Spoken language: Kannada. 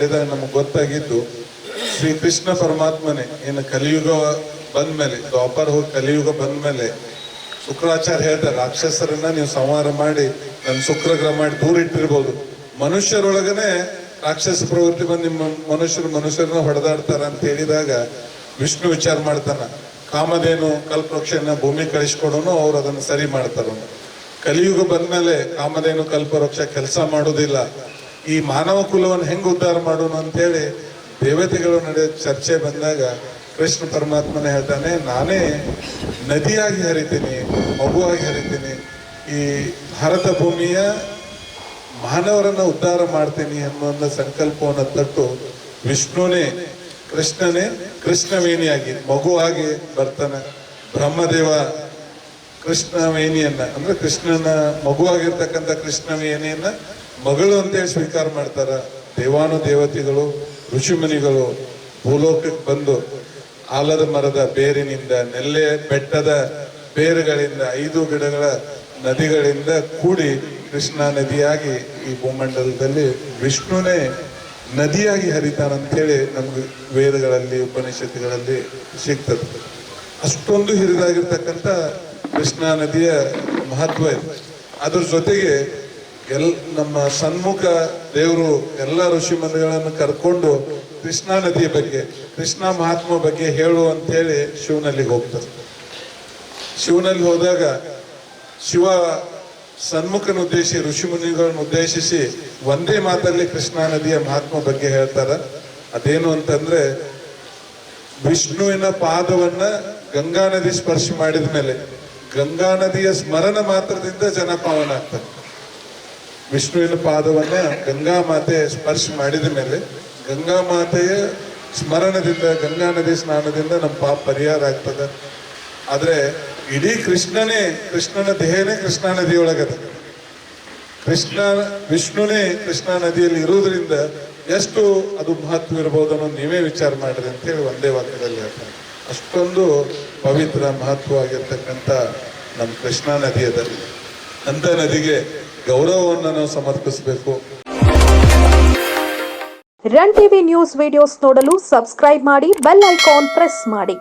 ನಮಗೆ ಗೊತ್ತಾಗಿದ್ದು ಶ್ರೀ ಕೃಷ್ಣ ಪರಮಾತ್ಮನೆ ಏನು ಕಲಿಯುಗ ಬಂದ್ಮೇಲೆ ದ್ವಾಪರ ಹೋಗಿ ಕಲಿಯುಗ ಬಂದ್ಮೇಲೆ ಶುಕ್ರಾಚಾರ್ಯ ಹೇಳ್ತಾರೆ, ರಾಕ್ಷಸರನ್ನ ನೀವು ಸಂಹಾರ ಮಾಡಿ ನನ್ನ ಶುಕ್ರಗ್ರಹ ಮಾಡಿ ದೂರ ಇಟ್ಟಿರ್ಬೋದು. ಮನುಷ್ಯರೊಳಗನೆ ರಾಕ್ಷಸ ಪ್ರವೃತ್ತಿ ಬಂದು ನಿಮ್ಮ ಮನುಷ್ಯರು ಮನುಷ್ಯರನ್ನ ಹೊಡೆದಾಡ್ತಾರ ಅಂತ ಹೇಳಿದಾಗ ವಿಷ್ಣು ವಿಚಾರ ಮಾಡ್ತಾನ, ಕಾಮಧೇನು ಕಲ್ಪವೃಕ್ಷನ ಭೂಮಿ ಕಳಿಸ್ಕೊಡೋನು, ಅವ್ರು ಅದನ್ನು ಸರಿ ಮಾಡ್ತಾರ ಕಲಿಯುಗ ಬಂದ್ಮೇಲೆ ಕಾಮಧೇನು ಕಲ್ಪವೃಕ್ಷ ಕೆಲಸ ಮಾಡೋದಿಲ್ಲ. ಈ ಮಾನವ ಕುಲವನ್ನು ಹೆಂಗ್ ಉದ್ಧಾರ ಮಾಡೋಣ ಅಂತೇಳಿ ದೇವತೆಗಳು ನಡೆಯೋ ಚರ್ಚೆ ಬಂದಾಗ ಕೃಷ್ಣ ಪರಮಾತ್ಮನೇ ಹೇಳ್ತಾನೆ, ನಾನೇ ನದಿಯಾಗಿ ಹರಿತೀನಿ, ಮಗುವಾಗಿ ಹರಿತೀನಿ, ಈ ಭಾರತ ಭೂಮಿಯ ಮಾನವರನ್ನ ಉದ್ಧಾರ ಮಾಡ್ತೀನಿ ಅನ್ನೋ ಸಂಕಲ್ಪವನ್ನು ತಟ್ಟು ವಿಷ್ಣುನೇ, ಕೃಷ್ಣನೇ ಕೃಷ್ಣವೇಣಿಯಾಗಿ ಮಗುವಾಗಿ ಬರ್ತಾನೆ, ಬ್ರಹ್ಮದೇವ ಕೃಷ್ಣವೇಣಿಯನ್ನ, ಅಂದ್ರೆ ಕೃಷ್ಣನ ಮಗುವಾಗಿರ್ತಕ್ಕಂಥ ಕೃಷ್ಣವೇಣಿಯನ್ನ ಮಗಳು ಸ್ವೀಕಾರ ಮಾಡ್ತಾರ. ದೇವಾನು ದೇವತೆಗಳು, ಋಷಿಮುನಿಗಳು ಭೂಲೋಕಕ್ಕೆ ಬಂದು ಆಲದ ಮರದ ಬೇರಿನಿಂದ, ನೆಲ್ಲೆ ಬೆಟ್ಟದ ಬೇರುಗಳಿಂದ, ಐದು ಗಿಡಗಳ ನದಿಗಳಿಂದ ಕೂಡಿ ಕೃಷ್ಣಾ ನದಿಯಾಗಿ ಈ ಭೂಮಂಡಲದಲ್ಲಿ ವಿಷ್ಣುನೇ ನದಿಯಾಗಿ ಹರಿತಾನಂತೇಳಿ ನಮ್ಗೆ ವೇದಗಳಲ್ಲಿ, ಉಪನಿಷತ್ತುಗಳಲ್ಲಿ ಸಿಗ್ತದೆ. ಅಷ್ಟೊಂದು ಹಿರಿದಾಗಿರ್ತಕ್ಕಂಥ ಕೃಷ್ಣಾ ನದಿಯ ಮಹತ್ವ ಇದೆ. ಅದ್ರ ಜೊತೆಗೆ ಎಲ್ ನಮ್ಮ ಸನ್ಮುಖ ದೇವರು ಎಲ್ಲ ಋಷಿ ಮಂದಿಗಳನ್ನು ಕರ್ಕೊಂಡು ಕೃಷ್ಣಾ ನದಿಯ ಬಗ್ಗೆ, ಕೃಷ್ಣ ಮಹಾತ್ಮ ಬಗ್ಗೆ ಹೇಳು ಅಂತೇಳಿ ಶಿವನಲ್ಲಿ ಹೋಗ್ತಾರೆ. ಶಿವನಲ್ಲಿ ಹೋದಾಗ ಶಿವ ಸನ್ಮುಖನ ಉದ್ದೇಶಿ, ಋಷಿ ಮುನಿಗಳನ್ನು ಉದ್ದೇಶಿಸಿ ಒಂದೇ ಮಾತಲ್ಲಿ ಕೃಷ್ಣಾ ನದಿಯ ಮಹಾತ್ಮ ಬಗ್ಗೆ ಹೇಳ್ತಾರ. ಅದೇನು ಅಂತಂದ್ರೆ, ವಿಷ್ಣುವಿನ ಪಾದವನ್ನ ಗಂಗಾ ನದಿ ಸ್ಪರ್ಶ ಮಾಡಿದ ಮೇಲೆ ಗಂಗಾ ನದಿಯ ಸ್ಮರಣ ಮಾತ್ರದಿಂದ ಜನ ಪಾವನ ಆಗ್ತಾರೆ ವಿಷ್ಣುವಿನ ಪಾದವನ್ನ ಗಂಗಾ ಮಾತೆ ಸ್ಪರ್ಶ ಮಾಡಿದ ಮೇಲೆ ಗಂಗಾ ಮಾತೆಯ ಸ್ಮರಣದಿಂದ, ಗಂಗಾ ನದಿ ಸ್ನಾನದಿಂದ ನಮ್ಮ ಪಾಪ ಪರಿಹಾರ ಆಗ್ತದೆ. ಆದ್ರೆ ಇಡೀ ಕೃಷ್ಣನೇ, ಕೃಷ್ಣನ ದೇಹನೇ ಕೃಷ್ಣಾ ನದಿಯೊಳಗದ. ಕೃಷ್ಣ, ವಿಷ್ಣುನೇ ಕೃಷ್ಣಾ ನದಿಯಲ್ಲಿ ಇರುವುದರಿಂದ ಎಷ್ಟು ಅದು ಮಹತ್ವ ಇರಬಹುದು ಅನ್ನೋದು ನೀವೇ ವಿಚಾರ ಮಾಡ್ರಿ ಅಂತೇಳಿ ಒಂದೇ ವಾಕ್ಯದಲ್ಲಿ ಹೇಳ್ತಾರೆ ಅಷ್ಟೊಂದು ಪವಿತ್ರ ಮಹತ್ವವಾಗಿರ್ತಕ್ಕಂಥ ನಮ್ಮ ಕೃಷ್ಣಾ ನದಿಯದಲ್ಲಿ. ಅಂತ ನದಿಗೆ ಗೌರವವನ್ನು ನಾವು ಸಮರ್ಪಿಸಬೇಕು ರನ್ ಟಿವಿ ನ್ಯೂಸ್ ವಿಡಿಯೋಸ್ ನೋಡಲು ಸಬ್ಸ್ಕ್ರೈಬ್ ಮಾಡಿ ಬೆಲ್ ಐಕಾನ್ ಪ್ರೆಸ್ ಮಾಡಿ.